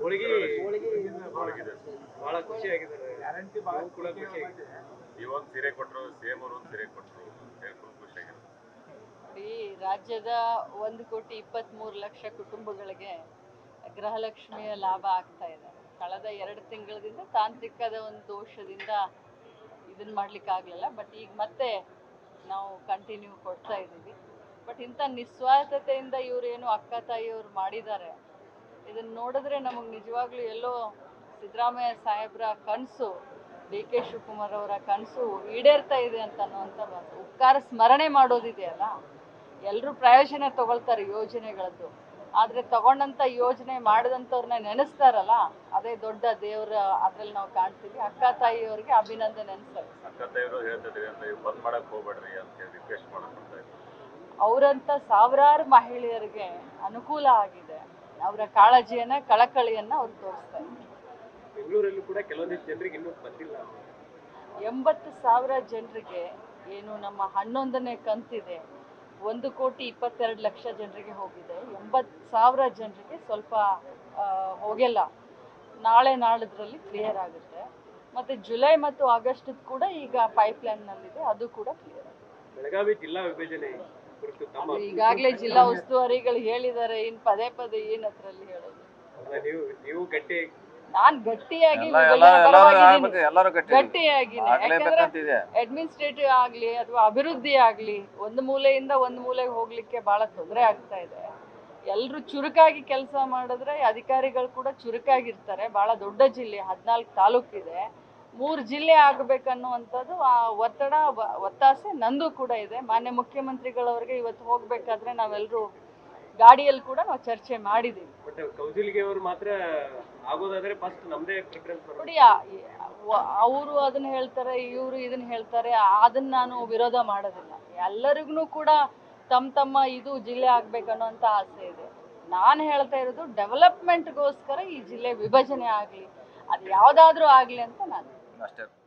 ಹೋಳಿಗೆ. ಬಹಳ ಖುಷಿ ಆಗಿದೆ ಇವೊಂದು ಸೀರೆ ಕೊಟ್ಟರು ಸೇಮ್ ಅವರು ಸೀರೆ ಕೊಟ್ಟರು ರಾಜ್ಯದ ಒಂದು ಕೋಟಿ ಇಪ್ಪತ್ತ್ಮೂರು ಲಕ್ಷ ಕುಟುಂಬಗಳಿಗೆ ಗೃಹಲಕ್ಷ್ಮಿಯ ಲಾಭ ಆಗ್ತಾ ಇದೆ. ಕಳೆದ ಎರಡು ತಿಂಗಳಿಂದ ತಾಂತ್ರಿಕದ ಒಂದು ದೋಷದಿಂದ ಇದನ್ನ ಮಾಡ್ಲಿಕ್ಕೆ ಆಗಲಿಲ್ಲ. ಬಟ್ ಈಗ ಮತ್ತೆ ನಾವು ಕಂಟಿನ್ಯೂ ಕೊಡ್ತಾ ಇದ್ದೀವಿ. ಬಟ್ ಇಂಥ ನಿಸ್ವಾರ್ಥತೆಯಿಂದ ಇವರು ಏನು ಅಕ್ಕ ತಾಯಿಯವರು ಮಾಡಿದ್ದಾರೆ ಇದನ್ನು ನೋಡಿದ್ರೆ ನಮಗೆ ನಿಜವಾಗ್ಲೂ ಎಲ್ಲೋ ಸಿದ್ದರಾಮಯ್ಯ ಸಾಹೇಬ್ರ ಕನಸು ಡಿ ಕೆ ಶಿವಕುಮಾರ್ ಅವರ ಕನಸು ಈಡೇರ್ತಾ ಇದೆ ಅಂತ ಅನ್ನುವಂಥ ಮಾತು. ಉಪಕಾರ ಸ್ಮರಣೆ ಮಾಡೋದಿದೆಯಲ್ಲ ಎಲ್ಲರೂ ಪ್ರಯೋಜನ ತಗೊಳ್ತಾರೆ ಯೋಜನೆಗಳದ್ದು. ಆದರೆ ತಗೊಂಡಂಥ ಯೋಜನೆ ಮಾಡಿದಂಥವ್ರನ್ನ ನೆನೆಸ್ತಾರಲ್ಲ? ಅದೇ ದೊಡ್ಡ ದೇವರ ಅದ್ರಲ್ಲಿ ನಾವು ಕಾಣ್ತೀವಿ. ಅಕ್ಕ ತಾಯಿಯವರಿಗೆ ಅಭಿನಂದನೆ ಅನ್ಸಲ್ಲ ಅವರಂಥ ಸಾವಿರಾರು ಮಹಿಳೆಯರಿಗೆ ಅನುಕೂಲ ಆಗಿದೆ. ಅವರ ಕಾಳಜಿಯನ್ನ ಕಳಕಳಿಯನ್ನ ಅವ್ರು ತೋರಿಸ್ತಾರೆ. ಬೆಂಗಳೂರಲ್ಲೂ ಕೂಡ ಕೆಲವೊಂದಿಷ್ಟು ಜನರಿಗೆ ಇನ್ನೂ ಬಂದಿಲ್ಲ. ಎಂಬತ್ತು ಸಾವಿರ ಜನರಿಗೆ ಏನು ನಮ್ಮ ಹನ್ನೊಂದನೇ ಕಂತಿದೆ. ಒಂದು ಕೋಟಿ ಇಪ್ಪತ್ತೆರಡು ಲಕ್ಷ ಜನರಿಗೆ ಹೋಗಿದೆ. ಎಂಬತ್ತು ಸಾವಿರ ಜನರಿಗೆ ಸ್ವಲ್ಪ ಹೋಗೆಲ್ಲ. ನಾಳೆ ನಾಳಿದ್ರಲ್ಲಿ ಕ್ಲಿಯರ್ ಆಗುತ್ತೆ. ಮತ್ತು ಜುಲೈ ಮತ್ತು ಆಗಸ್ಟ್ ಕೂಡ ಈಗ ಪೈಪ್ಲೈನ್ನಲ್ಲಿದೆ ಅದು ಕೂಡ ಕ್ಲಿಯರ್ ಬೆಳಗಾವಿ ಜಿಲ್ಲಾ ವಿಭಜನೆ. ಈಗಾಗಲೇ ಜಿಲ್ಲಾ ಉಸ್ತುವಾರಿಗಳು ಹೇಳಿದ್ದಾರೆ ಇನ್ ಪದೇ ಪದೇ ಏನ್ ಅದ್ರಲ್ಲಿ ಹೇಳೋದು? ನೀವು ಗಟ್ಟಿ ನಾನು ಗಟ್ಟಿಯಾಗಿ ಗಟ್ಟಿಯಾಗಿನಿ. ಯಾಕಂದ್ರೆ ಅಡ್ಮಿನಿಸ್ಟ್ರೇಟಿವ್ ಆಗ್ಲಿ ಅಥವಾ ಅಭಿವೃದ್ಧಿ ಆಗ್ಲಿ ಒಂದು ಮೂಲೆಯಿಂದ ಒಂದು ಮೂಲೆಗೆ ಹೋಗ್ಲಿಕ್ಕೆ ಬಹಳ ತೊಂದರೆ ಆಗ್ತಾ ಇದೆ. ಎಲ್ಲರೂ ಚುರುಕಾಗಿ ಕೆಲಸ ಮಾಡಿದ್ರೆ ಅಧಿಕಾರಿಗಳು ಕೂಡ ಚುರುಕಾಗಿರ್ತಾರೆ. ಬಹಳ ದೊಡ್ಡ ಜಿಲ್ಲೆ ಹದಿನಾಲ್ಕು ತಾಲೂಕಿದೆ. ಮೂರು ಜಿಲ್ಲೆ ಆಗಬೇಕನ್ನುವಂಥದ್ದು ಆ ಒತ್ತಡ ಒತ್ತಾಸೆ ನಂದು ಕೂಡ ಇದೆ. ಮಾನ್ಯ ಮುಖ್ಯಮಂತ್ರಿಗಳವರಿಗೆ ಇವತ್ತು ಹೋಗಬೇಕಾದ್ರೆ ನಾವೆಲ್ಲರೂ ಗಾಡಿಯಲ್ಲಿ ಕೂಡ ನಾವು ಚರ್ಚೆ ಮಾಡಿದ್ದೀವಿ. ಅವರು ನೋಡಿ ಅದನ್ನ ಹೇಳ್ತಾರೆ ಇವರು ಇದನ್ನ ಹೇಳ್ತಾರೆ ಅದನ್ನ ನಾನು ವಿರೋಧ ಮಾಡೋದಿಲ್ಲ. ಎಲ್ಲರಿಗೂ ಕೂಡ ತಮ್ಮ ತಮ್ಮ ಇದು ಜಿಲ್ಲೆ ಆಗ್ಬೇಕನ್ನೋಂಥ ಆಸೆ ಇದೆ. ನಾನು ಹೇಳ್ತಾ ಇರೋದು ಡೆವಲಪ್ಮೆಂಟ್ಗೋಸ್ಕರ ಈ ಜಿಲ್ಲೆ ವಿಭಜನೆ ಆಗಲಿ ಅದು ಯಾವುದಾದ್ರೂ ಆಗಲಿ ಅಂತ ನಾನು ました。